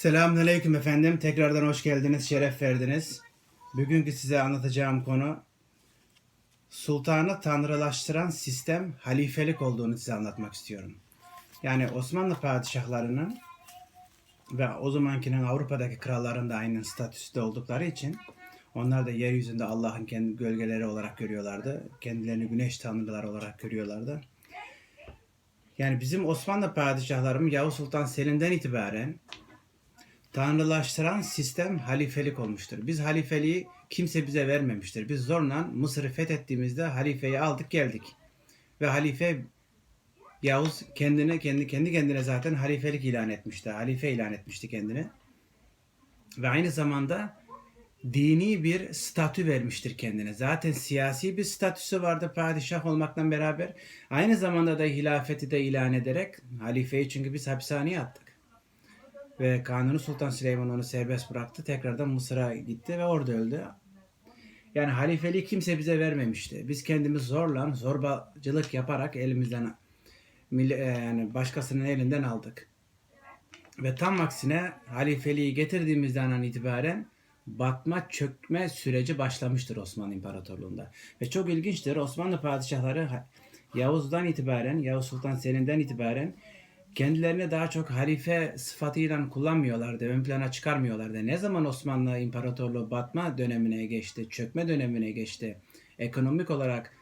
Selamünaleyküm efendim. Tekrardan hoş geldiniz, şeref verdiniz. Bugünkü size anlatacağım konu sultanı tanrılaştıran sistem halifelik olduğunu size anlatmak istiyorum. Yani Osmanlı padişahlarının ve o zamankinin Avrupa'daki kralların da aynı statüste oldukları için onlar da yeryüzünde Allah'ın kendi gölgeleri olarak görüyorlardı. Kendilerini güneş tanrıları olarak görüyorlardı. Yani bizim Osmanlı padişahlarımız Yavuz Sultan Selim'den itibaren tanrılaştıran sistem halifelik olmuştur. Biz halifeliği kimse bize vermemiştir. Biz zorla Mısır'ı fethettiğimizde halifeyi aldık geldik. Ve halife Yavuz kendine kendi kendi kendine zaten halifelik ilan etmişti. Halife ilan etmişti kendini. Ve aynı zamanda dini bir statü vermiştir kendine. Zaten siyasi bir statüsü vardı padişah olmakla beraber. Aynı zamanda da hilafeti de ilan ederek halifeyi çünkü biz hapishaneye attık. Ve Kanuni Sultan Süleyman onu serbest bıraktı. Tekrardan Mısır'a gitti ve orada öldü. Yani halifeliği kimse bize vermemişti. Biz kendimiz zorla, zorbacılık yaparak elimizden e, yani başkasının elinden aldık. Ve tam aksine halifeliği getirdiğimizden itibaren batma çökme süreci başlamıştır Osmanlı İmparatorluğu'nda. Ve çok ilginçtir Osmanlı padişahları Yavuz'dan itibaren, Yavuz Sultan Selim'den itibaren kendilerini daha çok halife sıfatıyla kullanmıyorlardı, ön plana çıkarmıyorlardı. Ne zaman Osmanlı İmparatorluğu batma dönemine geçti, çökme dönemine geçti, ekonomik olarak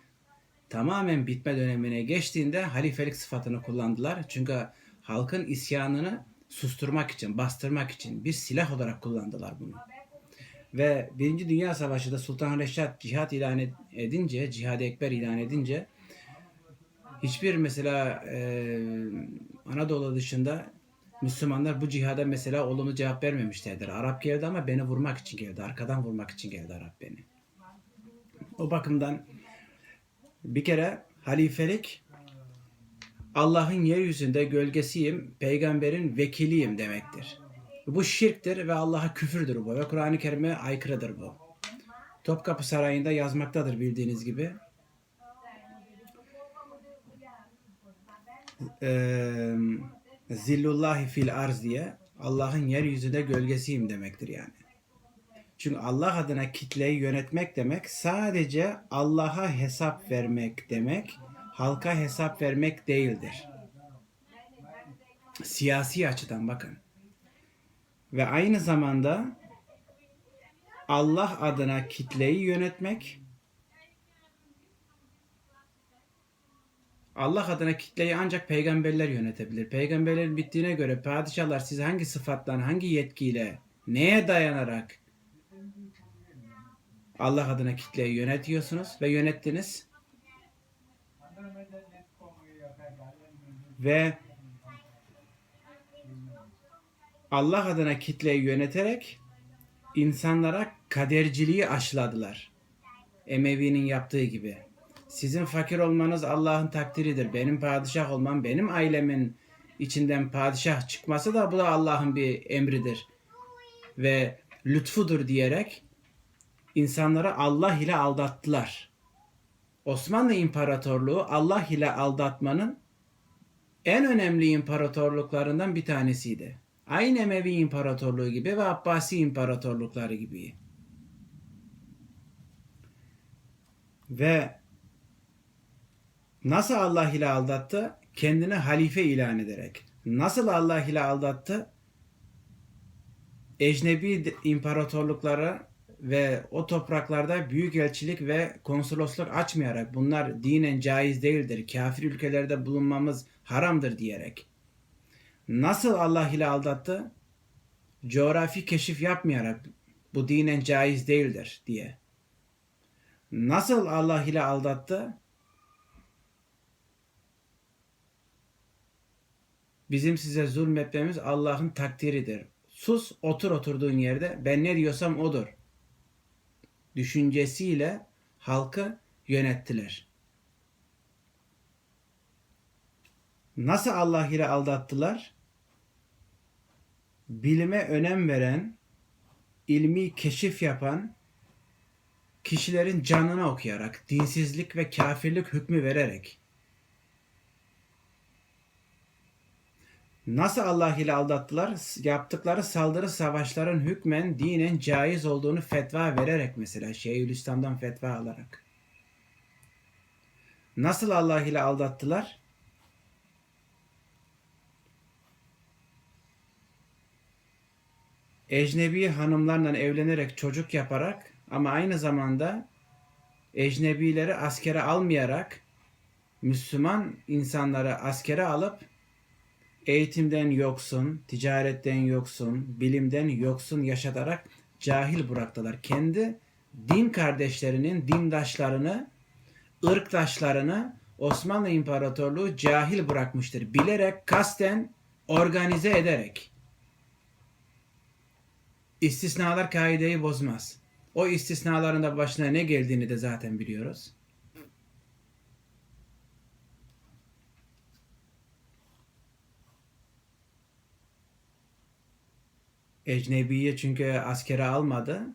tamamen bitme dönemine geçtiğinde halifelik sıfatını kullandılar. Çünkü halkın isyanını susturmak için, bastırmak için bir silah olarak kullandılar bunu. Ve Birinci Dünya Savaşı'da Sultan Reşat cihat ilan ed- edince, cihad ekber ilan edince hiçbir mesela e, Anadolu dışında Müslümanlar bu cihada mesela olumlu cevap vermemişlerdir. Arap geldi ama beni vurmak için geldi. Arkadan vurmak için geldi Arap beni. O bakımdan bir kere halifelik Allah'ın yeryüzünde gölgesiyim, peygamberin vekiliyim demektir. Bu şirktir ve Allah'a küfürdür bu ve Kur'an-ı Kerim'e aykırıdır bu. Topkapı Sarayı'nda yazmaktadır bildiğiniz gibi. Eee Zillullahi fil arz diye Allah'ın yeryüzünde gölgesiyim demektir yani. Çünkü Allah adına kitleyi yönetmek demek sadece Allah'a hesap vermek demek, halka hesap vermek değildir. Siyasi açıdan bakın. Ve aynı zamanda Allah adına kitleyi yönetmek, Allah adına kitleyi ancak peygamberler yönetebilir. Peygamberlerin bittiğine göre padişahlar siz hangi sıfatla, hangi yetkiyle, neye dayanarak Allah adına kitleyi yönetiyorsunuz ve yönettiniz. Ve Allah adına kitleyi yöneterek insanlara kaderciliği aşıladılar. Emevi'nin yaptığı gibi. Sizin fakir olmanız Allah'ın takdiridir. Benim padişah olmam, benim ailemin içinden padişah çıkması da bu da Allah'ın bir emridir. Ve lütfudur diyerek insanları Allah ile aldattılar. Osmanlı İmparatorluğu Allah ile aldatmanın en önemli imparatorluklarından bir tanesiydi. Aynı Emevi İmparatorluğu gibi ve Abbasi İmparatorlukları gibi. Ve nasıl Allah ile aldattı? Kendini halife ilan ederek. Nasıl Allah ile aldattı? Ecnebi imparatorluklara ve o topraklarda büyük elçilik ve konsolosluk açmayarak bunlar dinen caiz değildir. Kafir ülkelerde bulunmamız haramdır diyerek. Nasıl Allah ile aldattı? Coğrafi keşif yapmayarak bu dinen caiz değildir diye. Nasıl Allah ile aldattı? Bizim size zulmetmemiz Allah'ın takdiridir. Sus otur oturduğun yerde ben ne diyorsam odur. Düşüncesiyle halkı yönettiler. Nasıl Allah ile aldattılar? Bilime önem veren, ilmi keşif yapan kişilerin canına okuyarak, dinsizlik ve kafirlik hükmü vererek Nasıl Allah ile aldattılar? Yaptıkları saldırı savaşların hükmen dinen caiz olduğunu fetva vererek mesela Şeyhülislam'dan fetva alarak. Nasıl Allah ile aldattılar? Ecnebi hanımlarla evlenerek çocuk yaparak ama aynı zamanda ecnebileri askere almayarak Müslüman insanları askere alıp eğitimden yoksun, ticaretten yoksun, bilimden yoksun yaşatarak cahil bıraktılar. Kendi din kardeşlerinin dindaşlarını, ırktaşlarını Osmanlı İmparatorluğu cahil bırakmıştır. Bilerek, kasten, organize ederek. İstisnalar kaideyi bozmaz. O istisnaların da başına ne geldiğini de zaten biliyoruz. Ecnebiye çünkü askere almadı.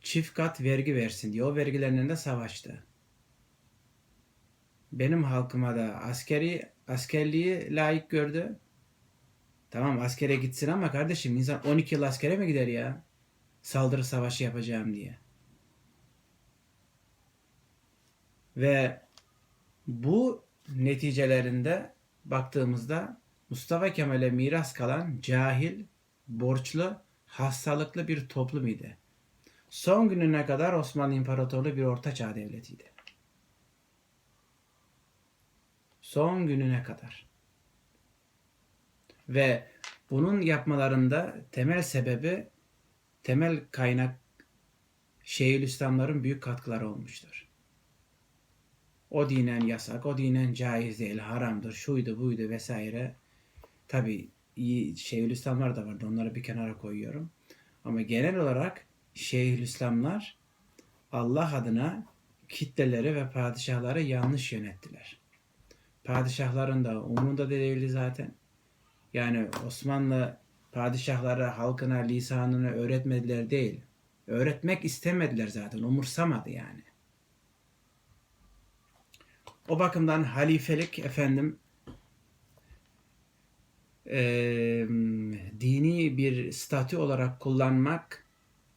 Çift kat vergi versin diye o vergilerinin de savaştı. Benim halkıma da askeri askerliği layık gördü. Tamam askere gitsin ama kardeşim insan 12 yıl askere mi gider ya? Saldırı savaşı yapacağım diye. Ve bu neticelerinde baktığımızda Mustafa Kemal'e miras kalan cahil, borçlu, hastalıklı bir toplum idi. Son gününe kadar Osmanlı İmparatorluğu bir ortaçağ devletiydi. Son gününe kadar. Ve bunun yapmalarında temel sebebi, temel kaynak Şeyhülislamların büyük katkıları olmuştur. O dinen yasak, o dinen caiz değil, haramdır, şuydu buydu vesaire. Tabi iyi Şeyhülislamlar da vardı, onları bir kenara koyuyorum. Ama genel olarak Şeyhülislamlar Allah adına kitleleri ve padişahları yanlış yönettiler. Padişahların da umurunda değildi zaten. Yani Osmanlı padişahları halkına lisanını öğretmediler değil. Öğretmek istemediler zaten. Umursamadı yani. O bakımdan halifelik efendim e, dini bir statü olarak kullanmak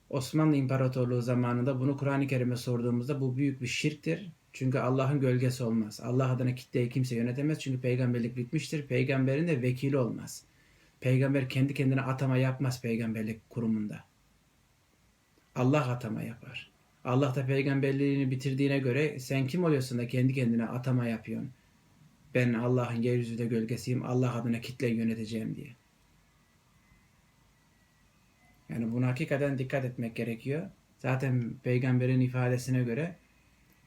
Osmanlı İmparatorluğu zamanında bunu Kur'an-ı Kerim'e sorduğumuzda bu büyük bir şirktir. Çünkü Allah'ın gölgesi olmaz. Allah adına kitleyi kimse yönetemez. Çünkü peygamberlik bitmiştir. Peygamberin de vekili olmaz. Peygamber kendi kendine atama yapmaz peygamberlik kurumunda. Allah atama yapar. Allah da peygamberliğini bitirdiğine göre sen kim oluyorsun da kendi kendine atama yapıyorsun? Ben Allah'ın yeryüzünde gölgesiyim. Allah adına kitle yöneteceğim diye. Yani buna hakikaten dikkat etmek gerekiyor. Zaten peygamberin ifadesine göre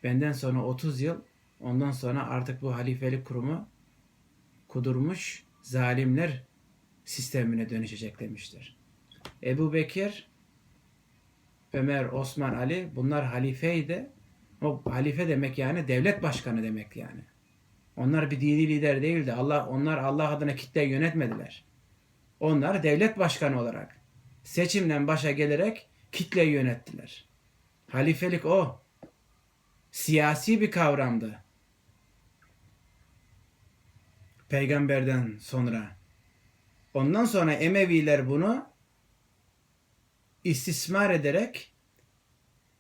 benden sonra 30 yıl ondan sonra artık bu halifelik kurumu kudurmuş zalimler sistemine dönüşecek demiştir. Ebu Bekir, Ömer, Osman, Ali bunlar halifeydi. O halife demek yani devlet başkanı demek yani. Onlar bir dini lider değildi. Allah onlar Allah adına kitle yönetmediler. Onlar devlet başkanı olarak seçimden başa gelerek kitleyi yönettiler. Halifelik o. Siyasi bir kavramdı. Peygamberden sonra. Ondan sonra Emeviler bunu istismar ederek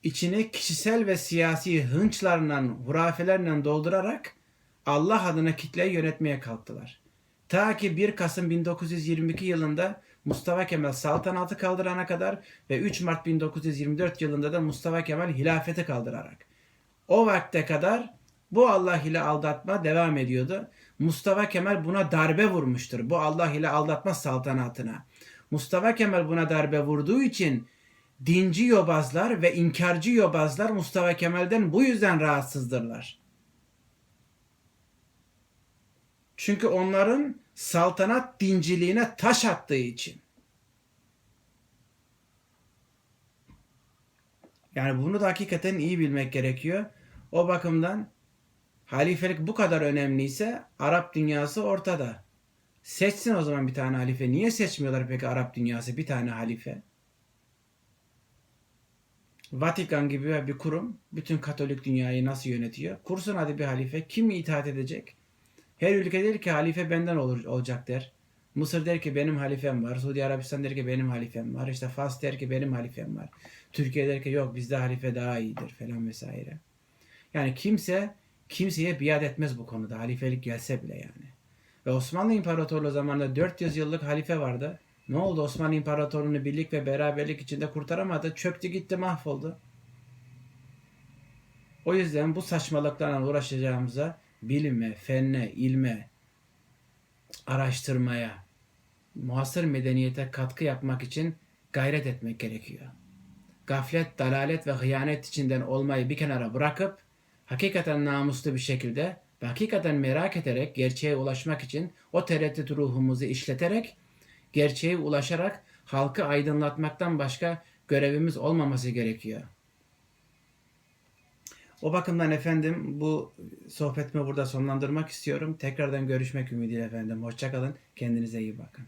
içini kişisel ve siyasi hınçlarla, hurafelerle doldurarak Allah adına kitleyi yönetmeye kalktılar. Ta ki 1 Kasım 1922 yılında Mustafa Kemal saltanatı kaldırana kadar ve 3 Mart 1924 yılında da Mustafa Kemal hilafeti kaldırarak. O vakte kadar bu Allah ile aldatma devam ediyordu. Mustafa Kemal buna darbe vurmuştur. Bu Allah ile aldatma saltanatına. Mustafa Kemal buna darbe vurduğu için dinci yobazlar ve inkarcı yobazlar Mustafa Kemal'den bu yüzden rahatsızdırlar. Çünkü onların saltanat dinciliğine taş attığı için. Yani bunu da hakikaten iyi bilmek gerekiyor. O bakımdan halifelik bu kadar önemliyse Arap dünyası ortada. Seçsin o zaman bir tane halife. Niye seçmiyorlar peki Arap dünyası bir tane halife? Vatikan gibi bir kurum bütün Katolik dünyayı nasıl yönetiyor? Kursun hadi bir halife. Kim itaat edecek? Her ülke der ki halife benden olur olacak der. Mısır der ki benim halifem var. Suudi Arabistan der ki benim halifem var. İşte Fas der ki benim halifem var. Türkiye der ki yok bizde halife daha iyidir falan vesaire. Yani kimse kimseye biat etmez bu konuda. Halifelik gelse bile yani. Ve Osmanlı İmparatorluğu zamanında 400 yıllık halife vardı. Ne oldu? Osmanlı İmparatorluğu'nu birlik ve beraberlik içinde kurtaramadı. Çöktü gitti mahvoldu. O yüzden bu saçmalıklarla uğraşacağımıza bilime, fenne, ilme, araştırmaya, muhasır medeniyete katkı yapmak için gayret etmek gerekiyor. Gaflet, dalalet ve hıyanet içinden olmayı bir kenara bırakıp hakikaten namuslu bir şekilde ve hakikaten merak ederek gerçeğe ulaşmak için o tereddüt ruhumuzu işleterek gerçeğe ulaşarak halkı aydınlatmaktan başka görevimiz olmaması gerekiyor. O bakımdan efendim bu sohbetimi burada sonlandırmak istiyorum. Tekrardan görüşmek ümidiyle efendim. Hoşçakalın. Kendinize iyi bakın.